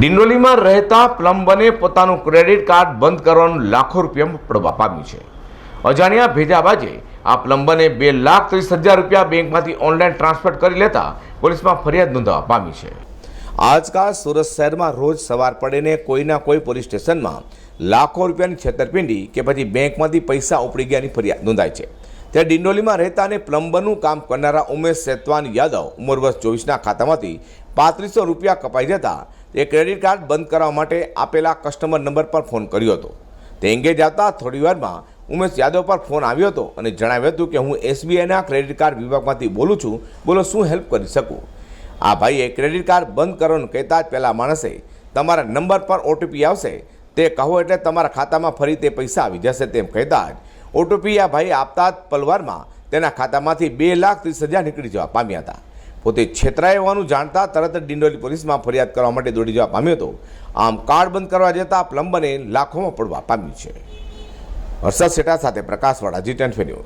ડિંડોલીમાં રહેતા પ્લમ્બને પોતાનું credit card બંધ કરવાનું લાખો રૂપિયા પડવા પામ્યું છે. અજાણ્યા ભેજાબાજે આ પ્લમ્બને બે લાખ ત્રીસ હજાર રૂપિયા બેંકમાંથી ઓનલાઈન ટ્રાન્સફર કરી લેતા પોલીસમાં ફરિયાદ નોંધવા પામી છે. આજકાલ સુરત શહેરમાં રોજ સવાર પડેને કોઈના કોઈ પોલીસ સ્ટેશનમાં લાખો રૂપિયાની છેતરપિંડી કે પછી બેંકમાંથી પૈસા ઉપડી ગયાની ફરિયાદ નોંધાય છે. ત્યારે ડિંડોલીમાં રહેતા અને પ્લમ્બરનું કામ કરનારા ઉમેશ સેતવાન યાદવ ઉંમર વર્ષ ચોવીસના ખાતામાંથી પાંત્રીસો રૂપિયા કપાઈ જતા તે ક્રેડિટ કાર્ડ બંધ કરાવવા માટે આપેલા કસ્ટમર નંબર પર ફોન કર્યો હતો. તે અંગે આવતા થોડી વારમાં ઉમેશ યાદવ પર ફોન આવ્યો હતો અને જણાવ્યું હતું કે હું એસબીઆઈના ક્રેડિટ કાર્ડ વિભાગમાંથી બોલું છું, બોલો શું હેલ્પ કરી શકું? આ ભાઈએ ક્રેડિટ કાર્ડ બંધ કરવાનું કહેતા જ પહેલાં માણસે તમારા નંબર પર ઓટીપી આવશે, તે કહો એટલે તમારા ખાતામાં ફરી તે પૈસા આવી જશે તેમ કહેતા જ ઓટીપી આ ભાઈ આપતા જ પલવારમાં તેના ખાતામાંથી બે લાખ ત્રીસ હજાર નીકળી જવા પામ્યા હતા. પોતે છેતરાય હોવાનું જાણતા તરત જ ડિંડોલી પોલીસમાં ફરિયાદ કરવા માટે દોડી જવા પામ્યો હતો. આમ કાર્ડ બંધ કરવા જતાં પ્લમ્બરને લાખોમાં પડવા પામ્યું છે. હર્ષદ શેઠા સાથે પ્રકાશવાળા જી ટેન્ફે ન્યૂઝ.